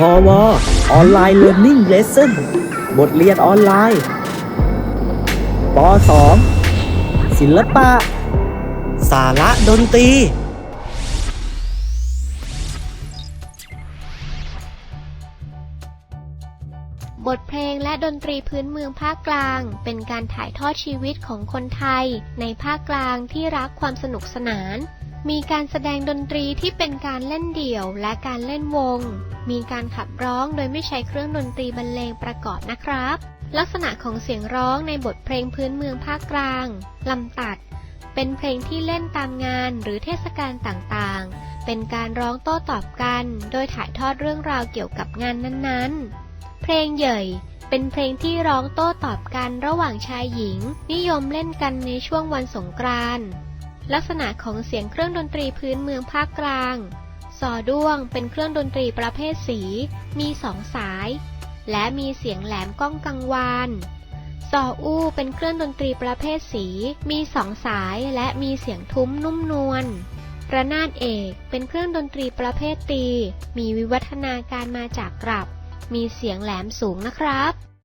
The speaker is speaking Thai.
พอวออนไลน์เรียน i ิ g เลสเซ่นบทเรียนออนไลน์ป .2 ศิลปะ สาระดนตรี บทเพลงและดนตรีพื้นเมืองภาคกลาง เป็นการถ่ายทอดชีวิตของคนไทย ในภาคกลางที่รักความสนุกสนาน มีการแสดงดนตรีที่เป็นการเล่นเดี่ยวและการเล่นวง มีการขับร้องโดยไม่ใช้เครื่องดนตรีบรรเลงประกอบนะครับ ลักษณะของเสียงร้องในบทเพลงพื้นเมืองภาคกลาง ลำตัด เป็นเพลงที่เล่นตามงานหรือเทศกาลต่างๆ เป็นการร้องโต้ตอบกัน โดยถ่ายทอดเรื่องราวเกี่ยวกับงานนั้นๆ เพลงเหย่ยเป็นเพลงที่ร้องโต้ตอบกันระหว่างชายหญิง นิยมเล่นกันในช่วงวันสงกรานต์ ลักษณะของเสียงเครื่องดนตรีพื้นเมืองภาคกลาง ซอด้วงเป็นเครื่องดนตรีประเภทสี มีสองสาย และมีเสียงแหลมก้องกังวานซออู้เป็นเครื่องดนตรีประเภทสี มีสองสายและมีเสียงทุ้มนุ่มนวล ระนาดเอกเป็นเครื่องดนตรีประเภทตี มีวิวัฒนาการมาจากกลับ มีเสียงแหลมสูงนะครับ